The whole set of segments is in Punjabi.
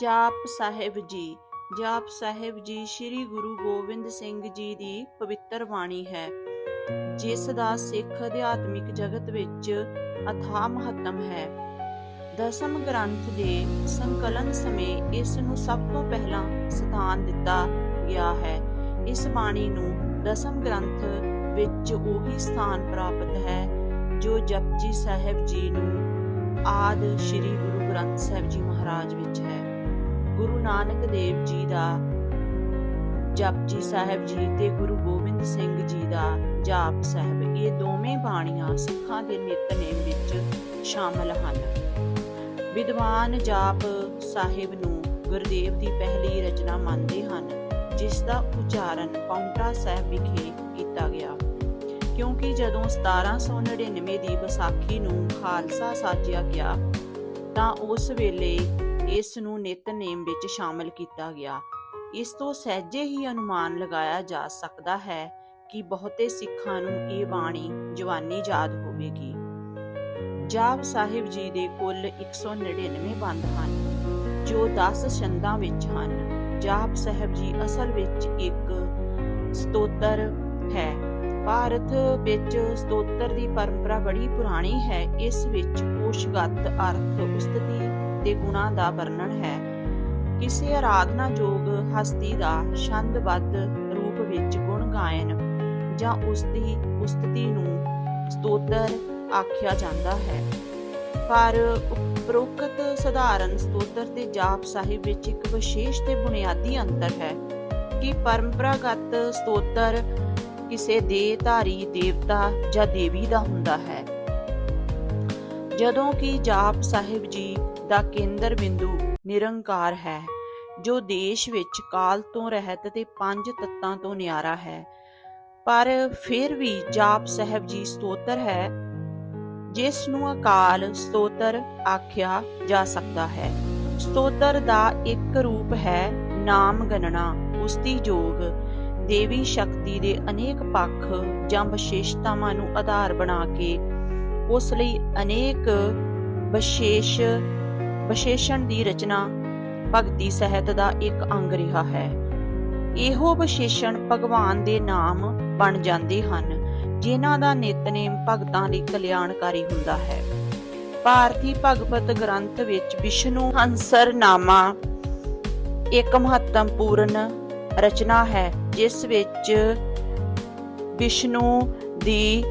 ਜਾਪ ਸਾਹਿਬ ਜੀ। ਜਾਪ ਸਾਹਿਬ ਜੀ ਸ੍ਰੀ ਗੁਰੂ ਗੋਬਿੰਦ ਸਿੰਘ ਜੀ ਦੀ ਪਵਿੱਤਰ ਬਾਣੀ ਹੈ। ਜਿਸ ਦਾ ਸਿੱਖ ਅਧਿਆਤਮਿਕ ਜਗਤ ਵਿੱਚ ਅਥਾਹ ਮਹੱਤਮ ਹੈ। ਦਸਮ ਗ੍ਰੰਥ ਦੇ ਸੰਕਲਨ ਸਮੇਂ ਇਸ ਨੂੰ ਸਭ ਤੋਂ ਪਹਿਲਾਂ ਸਥਾਨ ਦਿੱਤਾ ਗਿਆ ਹੈ। ਇਸ ਬਾਣੀ ਨੂੰ ਦਸਮ ਗ੍ਰੰਥ ਵਿੱਚ ਉਹੀ ਸਥਾਨ ਪ੍ਰਾਪਤ ਹੈ, ਜੋ ਜਪਜੀ ਸਾਹਿਬ ਜੀ ਨੂੰ ਆਦ ਸ੍ਰੀ ਗੁਰੂ ਗ੍ਰੰਥ ਸਾਹਿਬ ਜੀ ਮਹਾਰਾਜ ਵਿੱਚ ਹੈ। ਗੁਰੂ ਨਾਨਕ ਦੇਵ ਜੀ ਦਾ ਜਪਜੀ ਸਾਹਿਬ ਜੀ ਤੇ ਗੁਰੂ ਗੋਬਿੰਦ ਸਿੰਘ ਜੀ ਦਾ, ਜਾਪ ਸਾਹਿਬ, ਇਹ ਦੋਵੇਂ ਬਾਣੀਆਂ ਸਿੱਖਾਂ ਦੇ ਨਿਤਨੇਮ ਵਿੱਚ ਸ਼ਾਮਲ ਹਨ। ਵਿਦਵਾਨ ਜਾਪ ਸਾਹਿਬ ਨੂੰ ਗੁਰਦੇਵ ਦੀ ਪਹਿਲੀ ਰਚਨਾ ਮੰਨਦੇ ਹਨ, ਜਿਸ ਦਾ ਉਚਾਰਨ ਪੌਂਟਾ ਸਾਹਿਬ ਵਿਖੇ ਕੀਤਾ ਗਿਆ। ਕਿਉਂਕਿ ਜਦੋਂ 1799 ਦੀ ਵਿਸਾਖੀ ਨੂੰ ਖਾਲਸਾ ਸਾਜਿਆ ਗਿਆ, ਤਾਂ ਉਸ ਵੇਲੇ ਇਸ ਨੂੰ ਨਿਤਨੇਮ ਵਿੱਚ ਸ਼ਾਮਲ ਕੀਤਾ ਗਿਆ। ਇਸ ਤੋਂ ਸਹਿਜੇ ਹੀ ਅਨੁਮਾਨ ਲਗਾਇਆ ਜਾ ਸਕਦਾ ਹੈ ਕਿ ਬਹੁਤੇ ਸਿੱਖਾਂ ਨੂੰ ਇਹ ਬਾਣੀ ਜਵਾਨੀ ਯਾਦ ਹੋਵੇਗੀ। ਜਾਪ ਸਾਹਿਬ ਜੀ ਦੇ ਕੁੱਲ 199 ਬੰਦ ਹਨ, ਜੋ 10 ਛੰਦਾਂ ਵਿੱਚ ਹਨ। ਜਾਪ ਸਾਹਿਬ ਜੀ ਅਸਲ ਵਿੱਚ ਇੱਕ ਸਤੋਤਰ ਹੈ। ਭਾਰਤ ਵਿੱਚ ਸਤੋਤਰ ਦੀ ਪਰੰਪਰਾ ਬੜੀ ਪੁਰਾਣੀ ਹੈ, ਇਸ ਵਿੱਚ ਕੋਸ਼ਗਤ ਅਰਥ ਉਸਤਤੀ ਤੇ ਗੁਣਾ ਦਾ ਵਰਣਨ ਹੈ। ਕਿਸੇ ਆਰਾਧਨਾਯੋਗ ਹਸਤੀ ਦਾ ਛੰਦਬੱਧ ਰੂਪ ਵਿੱਚ ਗੁਣ ਗਾਇਨ ਜਾਂ ਉਸ ਦੀ ਉਸਤਤੀ ਨੂੰ ਸਤੋਤਰ ਆਖਿਆ ਜਾਂਦਾ ਹੈ। ਪਰ ਉਪਰੋਕਤ ਸਧਾਰਨ ਸਤੋਤਰ ਤੇ ਜਾਪ ਸਾਹਿਬ ਵਿੱਚ ਇੱਕ ਵਿਸ਼ੇਸ਼ ਤੇ ਬੁਨਿਆਦੀ ਅੰਤਰ ਹੈ ਕਿ ਪਰੰਪਰਾਗਤ ਸਤੋਤਰ ਕਿਸੇ ਦੇ ਧਾਰੀ ਦੇਵਤਾ ਜਾਂ ਦੇਵੀ ਦਾ ਹੁੰਦਾ ਹੈ। ਜਦੋਂ ਕਿ ਜਾਪ ਸਾਹਿਬ ਜੀ ਦਾ ਕੇਂਦਰ ਬਿੰਦੂ ਨਿਰੰਕਾਰ ਹੈ, ਜੋ ਦੇਸ਼ ਵਿੱਚ ਕਾਲ ਤੋਂ ਰਹਿਤ ਤੇ ਪੰਜ ਤੱਤਾਂ ਤੋਂ ਨਿਆਰਾ ਹੈ। ਪਰ ਫਿਰ ਵੀ ਜਾਪ ਸਾਹਿਬ ਜੀ ਸਤੋਤਰ ਹੈ, ਜਿਸ ਨੂੰ ਅਕਾਲ ਸਤੋਤਰ ਆਖਿਆ ਜਾ ਸਕਦਾ ਹੈ। ਸਤੋਤਰ ਦਾ ਇੱਕ ਰੂਪ ਹੈ ਨਾਮ ਗਣਨਾ, ਉਸਦੀ ਜੋਗ। ਦੇਵੀ ਸ਼ਕਤੀ ਦੇ ਅਨੇਕ ਪੱਖ ਜਾਂ ਵਿਸ਼ੇਸ਼ਤਾਵਾਂ ਨੂੰ ਆਧਾਰ ਬਣਾ ਕੇ ਉਸ ਲਈ ਅਨੇਕ ਵਿਸ਼ੇਸ਼ ਵਿਸ਼ੇਸ਼ਣ ਦੀ ਰਚਨਾ ਭਗਤੀ ਸਹਿਤ ਦਾ ਇੱਕ ਅੰਗ ਰਿਹਾ ਹੈ। ਇਹੋ ਵਿਸ਼ੇਸ਼ਣ ਭਗਵਾਨ ਦੇ ਨਾਮ ਬਣ ਜਾਂਦੇ ਹਨ, ਜਿਨ੍ਹਾਂ ਦਾ ਨਿਤਨੇਮ ਭਗਤਾਂ ਲਈ ਕਲਿਆਣਕਾਰੀ ਹੁੰਦਾ ਹੈ। ਭਾਰਤੀ ਭਗਵਤ ਗ੍ਰੰਥ ਵਿੱਚ ਵਿਸ਼ਨੂੰ ਹੰਸਰ ਨਾਮਾ ਇੱਕ ਮਹੱਤਵਪੂਰਨ ਰਚਨਾ ਹੈ, ਜਿਸ ਵਿੱਚ ਵਿਸ਼ਨੂੰ ਦੀ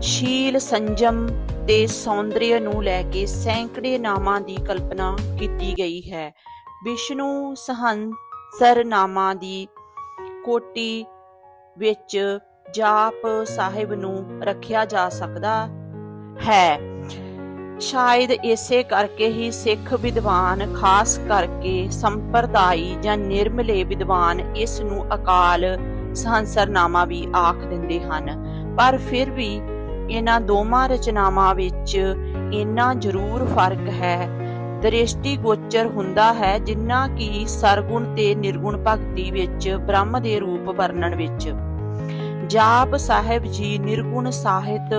ਸ਼ੀਲ ਸੰਜਮ ਤੇ ਸੌਂਦਰਯ ਨੂੰ ਲੈ ਕੇ ਸੈਂਕੜੇ ਨਾਮਾਂ ਦੀ ਕਲਪਨਾ ਕੀਤੀ ਗਈ ਹੈ। ਵਿਸ਼ਨੂੰ ਸਹੰਸਰ ਨਾਮਾਂ ਦੀ ਕੋਟੀ ਵਿੱਚ ਜਾਪ ਸਾਹਿਬ ਨੂੰ ਰੱਖਿਆ ਜਾ ਸਕਦਾ ਹੈ। ਸ਼ਾਇਦ ਇਸੇ ਕਰਕੇ ਹੀ ਸਿੱਖ ਵਿਦਵਾਨ, ਖਾਸ ਕਰਕੇ ਸੰਪਰਦਾਈ ਜਾਂ ਨਿਰਮਲੇ ਵਿਦਵਾਨ ਇਸ ਨੂੰ ਅਕਾਲ ਸਹੰਸਰਨਾਮਾ ਵੀ ਆਖ ਦਿੰਦੇ ਹਨ। ਪਰ ਫਿਰ ਵੀ ਇਹਨਾਂ ਦੋਵਾਂ ਰਚਨਾਵਾਂ ਵਿੱਚ ਇੰਨਾ ਜ਼ਰੂਰ ਫ਼ਰਕ ਹੈ। ਦ੍ਰਿਸ਼ਟੀ ਗੋਚਰ ਹੁੰਦਾ ਹੈ, ਜਿੰਨਾ ਕਿ ਸਰਗੁਣ ਤੇ ਨਿਰਗੁਣ ਭਗਤੀ ਵਿੱਚ, ਬ੍ਰਹਮ ਦੇ ਰੂਪ ਵਰਣਨ ਵਿੱਚ। ਜਾਪ ਸਾਹਿਬ ਜੀ ਨਿਰਗੁਣ ਸਾਹਿਤ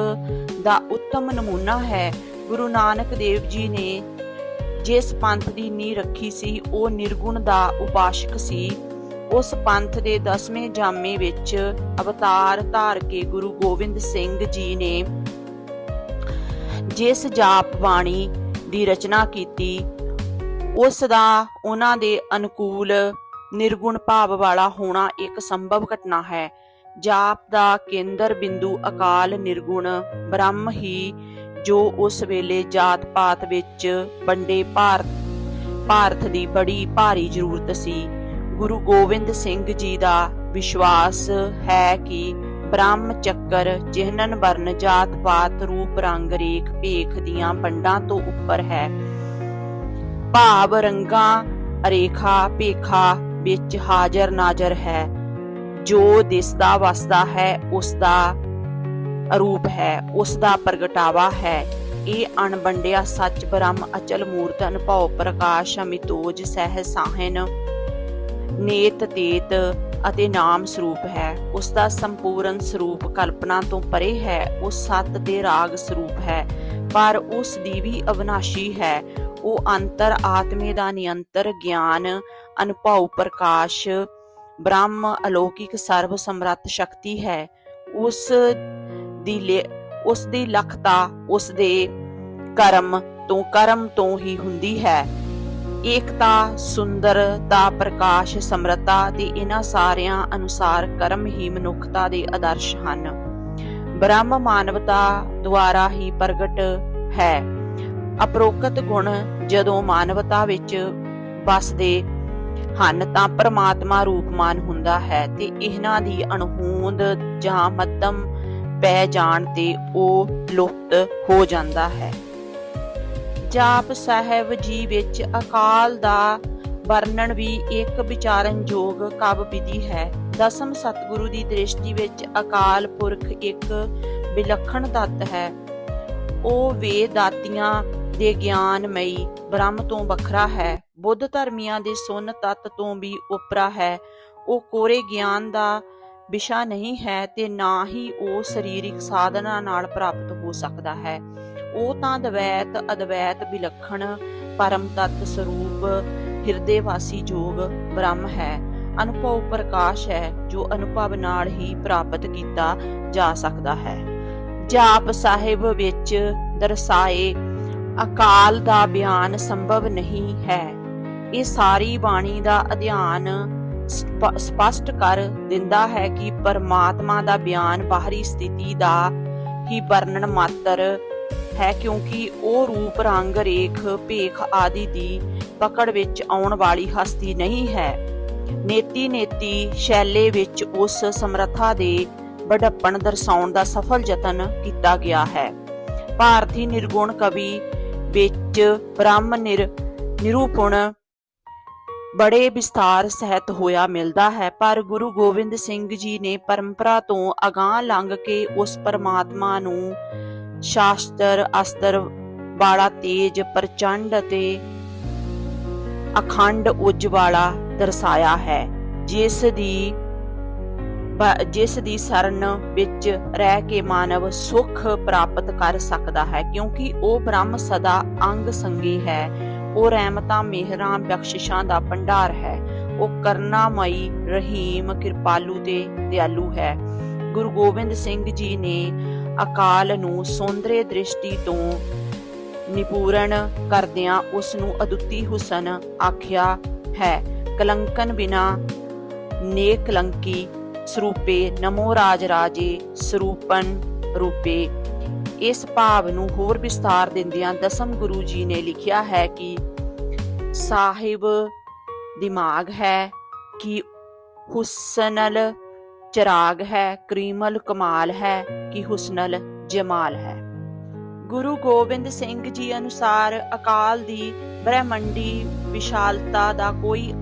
ਦਾ ਉੱਤਮ ਨਮੂਨਾ ਹੈ। ਗੁਰੂ ਨਾਨਕ ਦੇਵ ਜੀ ਨੇ ਜਿਸ ਪੰਥ ਦੀ ਨੀਂਹ ਰੱਖੀ ਸੀ, ਉਹ ਨਿਰਗੁਣ ਦਾ ਉਪਾਸ਼ਕ ਸੀ। ਉਸ ਪੰਥ ਦੇ 10ਵੇਂ ਜਾਮੇ ਵਿੱਚ ਅਵਤਾਰ ਧਾਰ ਕੇ ਗੁਰੂ ਗੋਬਿੰਦ ਸਿੰਘ ਜੀ ਨੇ ਜਿਸ ਜਾਪ ਬਾਣੀ ਦੀ ਰਚਨਾ ਕੀਤੀ, ਉਸ ਦਾ ਉਹਨਾਂ ਦੇ ਅਨੁਕੂਲ ਨਿਰਗੁਣ ਭਾਵ ਵਾਲਾ ਹੋਣਾ ਇੱਕ ਸੰਭਵ ਘਟਨਾ ਹੈ। ਜਾਪ ਦਾ ਕੇਂਦਰ ਬਿੰਦੂ ਅਕਾਲ ਨਿਰਗੁਣ ਬ੍ਰਹਮ ਹੀ ਜੋ ਉਸ ਵੇਲੇ ਜਾਤ ਪਾਤ ਵਿੱਚ ਵੰਡੇ ਭਾਰਤ ਭਾਰਤ ਦੀ ਬੜੀ ਭਾਰੀ ਜ਼ਰੂਰਤ ਸੀ। ਗੁਰੂ ਗੋਬਿੰਦ ਸਿੰਘ ਜੀ ਦਾ ਵਿਸ਼ਵਾਸ ਹੈ ਕਿ ਬ੍ਰਹਮ ਚੱਕਰ ਜਿਹਨਨ ਵਰਨ ਜਾਤ ਪਾਤ ਰੂਪ ਰੰਗ ਰੇਖ ਭੇਖ ਦੀਆਂ ਵੰਡਾਂ ਤੋਂ ਉੱਪਰ ਹੈ। ਭਾਵ ਰੰਗਾਂ ਰੇਖਾ ਭੇਖਾ ਵਿੱਚ ਹਾਜ਼ਰ ਨਾਜ਼ਰ ਹੈ। ਜੋ ਦਿਸਦਾ ਵਸਦਾ ਹੈ, ਉਸ ਦਾ ਰੂਪ ਹੈ, ਉਸ ਦਾ ਪ੍ਰਗਟਾਵਾ ਹੈ। ਇਹ ਅਣਵੰਡਿਆ ਸੱਚ ਬ੍ਰਹਮ ਅਚਲ ਮੂਰਤ ਅਨਭਉ ਪ੍ਰਕਾਸ਼ ਅਮਿਤੋਜ ਸਹਿ ਸਾਹਨ ਨੇਤ, ਤੇਤ ਅਤੇ ਨਾਮ ਸਰੂਪ ਹੈ। ਉਸ ਦਾ ਸੰਪੂਰਨ ਸਰੂਪ ਕਲਪਨਾ ਤੋਂ ਪਰੇ ਹੈ। ਉਹ ਸਤ ਤੇ ਰਾਗ ਸਰੂਪ ਹੈ। ਪਰ ਉਸ ਦੀ ਵੀ ਅਵਨਾਸ਼ੀ ਹੈ। ਉਹ ਅੰਤਰ ਆਤਮੇ ਦਾ ਨਿਯੰਤਰ, ਗਿਆਨ, ਅਨੁਭਵ, ਪ੍ਰਕਾਸ਼, ਬ੍ਰਹਮ, ਅਲੌਕਿਕ, ਸਰਵ ਸਮਰੱਥ ਸ਼ਕਤੀ ਹੈ। ਉਸ ਦੀ ਲੇ- ਉਸ ਦੀ ਲਖਤਾ, ਉਸ ਦੇ ਕਰਮ ਤੋਂ ਕਰਮ ਤੋਂ ਹੀ ਹੁੰਦੀ ਹੈ। ਏਕਤਾ ਸੁੰਦਰਤਾ ਪ੍ਰਕਾਸ਼ ਸਮਰਤਾ ਤੇ ਇਹਨਾਂ ਸਾਰਿਆਂ ਅਨੁਸਾਰ ਕਰਮ ਹੀ ਮਨੁੱਖਤਾ ਦੇ ਆਦਰਸ਼ ਹਨ। ਬ੍ਰਹਮ ਮਾਨਵਤਾ ਦੁਆਰਾ ਹੀ ਪ੍ਰਗਟ ਹੈ। ਅਪਰੋਕਤ ਗੁਣ ਜਦੋਂ ਮਾਨਵਤਾ ਵਿੱਚ ਵਸਦੇ ਹਨ, ਤਾਂ ਪ੍ਰਮਾਤਮਾ ਰੂਪਮਾਨ ਹੁੰਦਾ ਹੈ ਤੇ ਇਹਨਾਂ ਦੀ ਅਣਹੋਂਦ ਜਾਂ ਮੱਧਮ ਪੈ ਜਾਣ ਤੇ ਉਹ ਲੁਪਤ ਹੋ ਜਾਂਦਾ ਹੈ। ਜਾਪ ਸਾਹਿਬ ਜੀ ਵਿੱਚ ਅਕਾਲ ਦਾ ਵਰਣਨ ਵੀ ਇੱਕ ਵਿਚਾਰਨਯੋਗ ਕਾਵ ਵਿਧੀ ਹੈ। ਦਸਮ ਸਤਿਗੁਰੂ ਦੀ ਦ੍ਰਿਸ਼ਟੀ ਵਿੱਚ ਅਕਾਲ ਪੁਰਖ ਇੱਕ ਵਿਲੱਖਣ ਤੱਤ ਹੈ। ਉਹ ਵੇਦ ਦਾਤੀਆਂ ਦੇ ਗਿਆਨਮਈ ਬ੍ਰਹਮ ਤੋਂ ਵੱਖਰਾ ਹੈ। ਬੁੱਧ ਧਰਮੀਆਂ ਦੇ ਸੁੰਨ ਤੱਤ ਤੋਂ ਵੀ ਉਪਰਾ ਹੈ। ਉਹ ਕੋਰੇ ਗਿਆਨ ਦਾ ਵਿਸ਼ਾ ਨਹੀਂ ਹੈ ਤੇ ਨਾ ਹੀ ਉਹ ਸਰੀਰਿਕ ਸਾਧਨਾ ਨਾਲ ਪ੍ਰਾਪਤ ਹੋ ਸਕਦਾ ਹੈ। ਉਹ ਤਾਂ ਦਵੈਤ ਅਦਵੈਤ ਵਿਲੱਖਣ ਪਰਮ ਤਤ ਸਰੂਪ ਹਿਰਦੇ ਵਾਸੀ ਜੋਗ ਬ੍ਰਹਮ ਹੈ। ਅਨੁਭਵ ਪ੍ਰਕਾਸ਼ ਹੈ, ਜੋ ਅਨੁਭਵ ਨਾਲ ਹੀ ਪ੍ਰਾਪਤ ਕੀਤਾ ਜਾ ਸਕਦਾ ਹੈ। ਜਾਪ ਸਾਹਿਬ ਵਿੱਚ ਦਰਸਾਏ, ਅਕਾਲ ਦਾ ਬਿਆਨ ਸੰਭਵ ਨਹੀਂ ਹੈ। ਇਹ ਸਾਰੀ ਬਾਣੀ ਦਾ ਅਧਿਐਨ ਸਪਸ਼ਟ ਕਰ ਦਿੰਦਾ ਹੈ ਕਿ ਪਰਮਾਤਮਾ ਦਾ ਬਿਆਨ ਬਾਹਰੀ ਸਥਿਤੀ ਦਾ ਹੀ ਵਰਣਨ ਮਾਤਰ ਹੈ ਕਿਉਂਕਿ ਉਹ ਰੂਪ, ਰੰਗ, ਰੇਖ, ਭੇਖ ਆਦਿ ਦੀ ਪਕੜ ਵਿੱਚ ਆਉਣ ਵਾਲੀ ਹਸਤੀ ਨਹੀਂ ਹੈ। ਨੇਤੀ ਨੇਤੀ ਸ਼ੈਲੇ ਵਿੱਚ ਉਸ ਸਮਰੱਥਾ ਦੇ ਵਡੱਪਣ ਦਰਸਾਉਣ ਦਾ ਸਫਲ ਯਤਨ ਕੀਤਾ ਗਿਆ ਹੈ। ਭਾਰਤੀ ਨਿਰਗੁਣ ਕਵੀ ਵਿੱਚ ਬ੍ਰਹਮ ਨਿਰ ਨਿਰੂਪਣ ਬੜੇ ਵਿਸਥਾਰ ਸਹਿਤ ਹੋਇਆ ਮਿਲਦਾ ਹੈ, ਪਰ ਗੁਰੂ ਗੋਬਿੰਦ ਸਿੰਘ ਜੀ ਨੇ ਪਰੰਪਰਾ ਤੋਂ ਅਗਾਹ ਲੰਘ ਕੇ ਉਸ ਪਰਮਾਤਮਾ ਨੂੰ ਸ਼ਾਸਤਰ, ਅਸਤਰ, ਵਾਲਾ ਤੇਜ, ਪ੍ਰਚੰਡ ਅਤੇ ਅਖੰਡ ਉੱਜ ਦਰਸਾਇਆ ਹੈ। ਜਿਸ ਦੀ ਜਿਸ ਦੀ ਸਰਨ ਵਿੱਚ ਰਹਿ ਕੇ ਮਾਨਵ ਸੁਖ ਪ੍ਰਾਪਤ ਕਰ ਸਕਦਾ ਹੈ, ਕਿਉਂਕਿ ਉਹ ਬ੍ਰਹਮ ਸਦਾ ਅੰਗ ਸੰਗੀ ਹੈ। ਉਹ ਰਹਿਮਤਾਂ, ਮਿਹਰਾਂ, ਬਖਸ਼ਿਸ਼ਾਂ ਦਾ ਭੰਡਾਰ ਹੈ। ਉਹ ਕਰਨਾਮਈ ਰਹੀਮ, ਕਿਰਪਾਲੂ ਤੇ ਦਿਆਲੂ ਹੈ। ਗੁਰੂ ਗੋਬਿੰਦ ਸਿੰਘ ਜੀ ਨੇ ਅਕਾਲ ਨੂੰ ਸੌਂਦਰੇ ਦ੍ਰਿਸ਼ਟੀ ਤੋਂ ਨਿਪੂਰਨ ਕਰਦਿਆਂ ਉਸ ਨੂੰ ਅਦੁੱਤੀ ਹੁਸਨ ਆਖਿਆ ਹੈ, ਕਲੰਕਨ ਬਿਨਾ ਨੇਕਲੰਕੀ ਸਰੂਪੇ, ਨਮੋ ਰਾਜ ਰਾਜੇ ਸਰੂਪਨ ਰੂਪੇ। ਇਸ ਭਾਵ ਨੂੰ ਹੋਰ ਵਿਸਥਾਰ ਦਿੰਦਿਆਂ ਦਸਮ ਗੁਰੂ ਜੀ ਨੇ ਲਿਖਿਆ ਹੈ ਕਿ ਸਾਹਿਬ ਦਿਮਾਗ ਹੈ ਕਿ ਹੁਸਨਲ ਚਿਰਾਗ ਹੈ, ਕਰੀਮਲ ਕਮਾਲ ਹੈ, ਕਿ ਹੁਸਨਲ ਜਮਾਲ ਹੈ। ਗੁਰੂ ਗੋਬਿੰਦ ਸਿੰਘ ਜੀ ਅਨੁਸਾਰ ਅਕਾਲ ਦੀ ਬ੍ਰਹਮੰਡੀ ਵਿਸ਼ਾਲਤਾ ਦਾ ਕੋਈ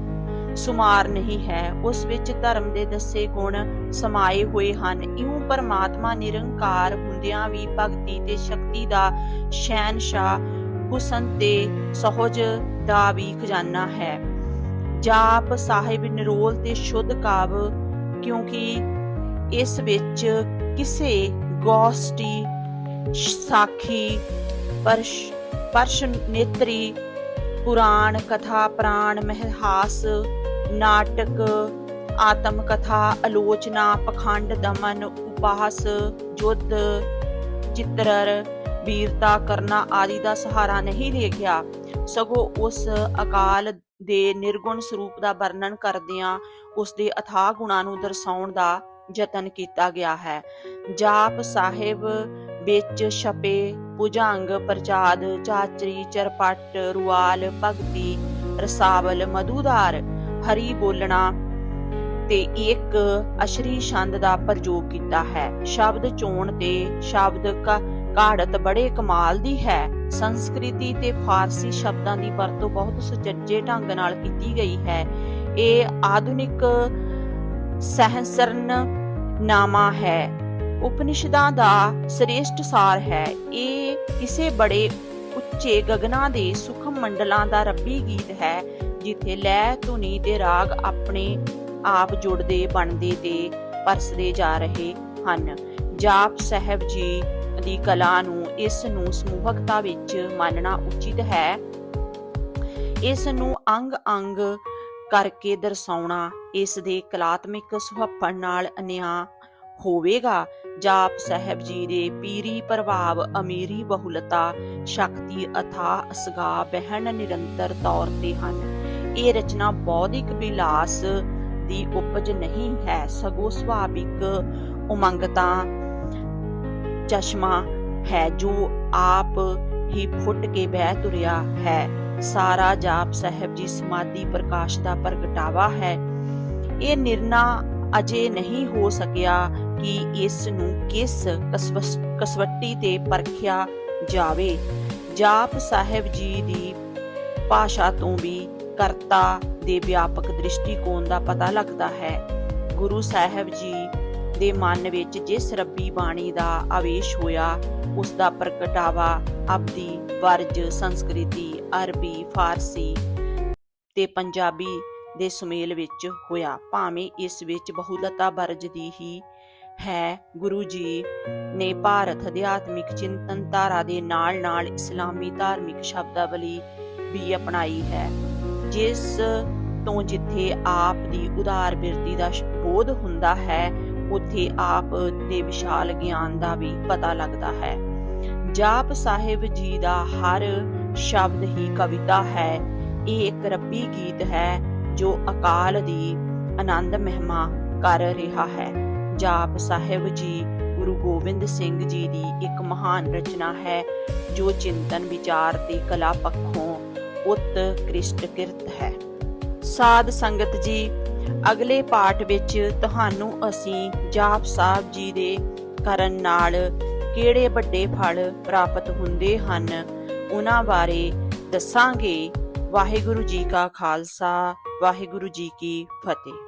ਸੁਮਾਰ ਨਹੀਂ ਹੈ। ਉਸ ਵਿੱਚ ਧਰਮ ਦੇ ਦੱਸੇ ਗੁਣ ਸਮਾਏ ਹੋਏ ਹਨ। ਇਉਂ ਪਰਮਾਤਮਾ ਨਿਰੰਕਾਰ ਹੁੰਦਿਆਂ ਵੀ ਭਗਤੀ ਤੇ ਸ਼ਕਤੀ ਦਾ ਸ਼ਹਿਨशाह ਹੁਸਨ ਤੇ ਸਹਜ ਦਾ ਵੀ ਖਜ਼ਾਨਾ ਹੈ। ਜਾਪ ਸਾਹਿਬ ਨਿਰੋਲ ਤੇ ਸ਼ੁੱਧ ਕਾਵ ਕਿਉਂਕਿ ਇਸ ਵਿੱਚ ਕਿਸੇ ਗੋਸਟੀ ਸਾਖੀ, ਪਰਸ਼ ਪਰਸ਼ ਨੇਤਰੀ ਪੁਰਾਣ ਕਥਾ, ਪ੍ਰਾਣ ਮਹਿਹਾਸ ਨਾਟਕ, ਆਤਮ ਕਥਾ, ਆਲੋਚਨਾ, ਪਖੰਡ, ਦਮਨ ਉਪਾਸ ਜੁੱਧ, ਚਿੱਤਰਰ, ਵੀਰਤਾ, ਕਰਨਾ ਆਦਿ ਦਾ ਸਹਾਰਾ ਨਹੀਂ ਲਿਆ ਸਗੋਂ ਉਸ ਅਕਾਲ ਦੇ ਨਿਰਗੁਣ ਸਰੂਪ ਦਾ ਵਰਣਨ ਕਰਦਿਆਂ ਉਸ ਦੇ ਅਥਾਹ ਗੁਣਾਂ ਨੂੰ ਦਰਸਾਉਣ ਦਾ ਯਤਨ ਕੀਤਾ ਗਿਆ ਹੈ। ਜਾਪ ਸਾਹਿਬ ਵਿੱਚ ਛਪੇ ਭੁਜੰਗ, ਪ੍ਰਚਾਦ ਚਾਚਰੀ ਚਰਪਟ, ਰੁਆਲ, ਭਗਤੀ, ਰਸਾਵਲ ਮਧੂਦਾਰ ਹਰੀ ਬੋਲਣਾ ਤੇ ਇੱਕ ਅਸ਼ਰੀ ਛੰਦ ਦਾ ਪ੍ਰਯੋਗ ਕੀਤਾ ਹੈ। ਸ਼ਬਦ ਚੋਣ ਤੇ ਸ਼ਬਦ ਕਾ ਬੜੇ ਕਮਾਲ ਦੀ ਹੈ। ਸੰਸਕ੍ਰਿਤੀ ਤੇ ਫਾਰਸੀ ਸ਼ਬਦਾਂ ਦੀ ਵਰਤੋਂ ਬਹੁਤ ਸੁਚੱਜੇ ਢੰਗ ਨਾਲ ਕੀਤੀ ਗਈ ਹੈ। ਇਹ ਆਧੁਨਿਕ ਸਹਸਰਨ ਨਾਮਾ ਹੈ। ਉਪਨਿਸ਼ਦਾਂ ਦਾ ਸ੍ਰੇਸ਼ਟ ਸਾਰ ਹੈ। ਇਹ ਕਿਸੇ ਬੜੇ ਉੱਚੇ ਗਗਨਾਂ ਦੇ ਸੁਖਮ ਮੰਡਲਾਂ ਦਾ ਰੱਬੀ ਗੀਤ ਹੈ, ਜਿੱਥੇ ਲੈ ਧੁਨੀ ਤੇ ਰਾਗ ਆਪਣੇ ਆਪ ਜੁੜਦੇ, ਬਣਦੇ ਤੇ ਪਰਸਦੇ ਜਾ ਰਹੇ ਹਨ। ਜਾਪ ਸਾਹਿਬ ਜੀ ਦੀ ਕਲਾ ਨੂੰ ਇਸ ਨੂੰ ਸਮੂਹਕਤਾ ਵਿੱਚ ਮੰਨਣਾ ਉਚਿਤ ਹੈ। ਇਸ ਨੂੰ ਅੰਗ-ਅੰਗ ਕਰਕੇ ਦਰਸਾਉਣਾ ਇਸ ਦੇ ਕਲਾਤਮਿਕ ਸੁਹੱਪਣ ਨਾਲ ਅਨਿਆ ਹੋਵੇਗਾ। ਜਾਪ ਸਾਹਿਬ ਜੀ ਦੇ ਪੀਰੀ ਪ੍ਰਭਾਵ ਅਮੀਰੀ ਬਹੁਲਤਾ ਸ਼ਕਤੀ ਅਥਾ ਅਸਗਾ ਬਹਿਣ ਨਿਰੰਤਰ ਤੌਰ ਤੇ ਹਨ। ਇਹ ਰਚਨਾ ਬੌਧਿਕ ਵਿਲਾਸ ਦੀ ਉਪਜ ਨਹੀਂ ਹੈ। ਸਗੋਂ ਸੁਭਾਵਿਕ ਉਮੰਗਤਾ ਚਸ਼ਮਾ ਹੈ ਜੋ ਆਪ ਹੀ ਫੁੱਟ ਕੇ ਬਹਿ ਤੁਰਿਆ ਹੈ। ਸਾਰਾ ਜਾਪ ਸਾਹਿਬ ਜੀ ਸਮਾਧੀ ਪ੍ਰਕਾਸ਼ ਦਾ ਪ੍ਰਗਟਾਵਾ ਹੈ। ਇਹ ਨਿਰਣਾ ਅਜੇ ਨਹੀਂ ਹੋ ਸਕਿਆ ਕਿ ਇਸ ਨੂੰ ਕਿਸ ਕਸਵਸ- ਕਸਵੱਟੀ ਤੇ ਪਰਖਿਆ ਜਾਵੇ। ਜਾਪ ਸਾਹਿਬ ਜੀ ਦੀ ਭਾਸ਼ਾ ਤੋਂ ਵੀ ਕਰਤਾ ਦੇ ਵਿਆਪਕ ਦ੍ਰਿਸ਼ਟੀਕੋਣ ਦਾ ਪਤਾ ਲੱਗਦਾ ਹੈ। ਗੁਰੂ ਸਾਹਿਬ ਜੀ ਦੇ ਮਨ ਵਿੱਚ ਜਿਸ ਰੱਬੀ ਬਾਣੀ ਦਾ ਆਵੇਸ਼ ਹੋਇਆ, ਉਸ ਦਾ ਪ੍ਰਗਟਾਵਾ ਅਬਦੀ ਵਰਜ ਸੰਸਕ੍ਰਿਤੀ, ਅਰਬੀ, ਫਾਰਸੀ ਤੇ ਪੰਜਾਬੀ ਦੇ ਸੁਮੇਲ ਵਿੱਚ ਹੋਇਆ। ਭਾਵੇਂ ਇਸ ਵਿੱਚ ਬਹੁਲਤਾ ਵਰਜ ਦੀ ਹੀ ਹੈ, ਗੁਰੂ ਜੀ ਨੇ ਭਾਰਤ ਅਧਿਆਤਮਿਕ ਚਿੰਤਨ ਧਾਰਾ ਦੇ ਨਾਲ-ਨਾਲ ਇਸਲਾਮੀ ਧਾਰਮਿਕ ਸ਼ਬਦਾਵਲੀ ਵੀ ਅਪਣਾਈ ਹੈ। ਜਿਸ ਤੋਂ ਜਿੱਥੇ ਆਪ ਦੀ ਉਦਾਰ ਬਿਰਤੀ ਦਾ ਬੋਧ ਹੁੰਦਾ ਹੈ ਉੱਥੇ ਆਪ ਦੇ ਵਿਸ਼ਾਲ ਗਿਆਨ ਦਾ ਵੀ ਪਤਾ ਲੱਗਦਾ ਹੈ। ਜਾਪ ਸਾਹਿਬ ਜੀ ਦਾ ਹਰ ਸ਼ਬਦ ਹੀ ਕਵਿਤਾ ਹੈ। ਇਹ ਇੱਕ ਰੱਬੀ ਗੀਤ ਹੈ ਜੋ ਅਕਾਲ ਦੀ ਆਨੰਦ ਮਹਿਮਾ ਕਰ ਰਿਹਾ ਹੈ। ਜਾਪ ਸਾਹਿਬ ਜੀ ਗੁਰੂ ਗੋਬਿੰਦ ਸਿੰਘ ਜੀ ਦੀ ਇੱਕ ਮਹਾਨ ਰਚਨਾ ਹੈ ਜੋ ਚਿੰਤਨ, ਵਿਚਾਰ ਤੇ ਕਲਾ ਪੱਖੋਂ ਉਤਕ੍ਰਿਸ਼ਟ ਕਿਰਤ ਹੈ। ਸਾਧ ਸੰਗਤ ਜੀ ਅਗਲੇ ਪਾਠ ਵਿੱਚ ਤੁਹਾਨੂੰ ਅਸੀਂ ਜਾਪ ਸਾਹਿਬ ਜੀ ਦੇ ਕਰਨ ਨਾਲ ਕਿਹੜੇ ਵੱਡੇ ਫਲ ਪ੍ਰਾਪਤ ਹੁੰਦੇ ਹਨ, ਉਹਨਾਂ ਬਾਰੇ ਦੱਸਾਂਗੇ। ਵਾਹਿਗੁਰੂ ਜੀ ਕਾ ਖਾਲਸਾ, ਵਾਹਿਗੁਰੂ ਜੀ ਕੀ ਫਤਿਹ।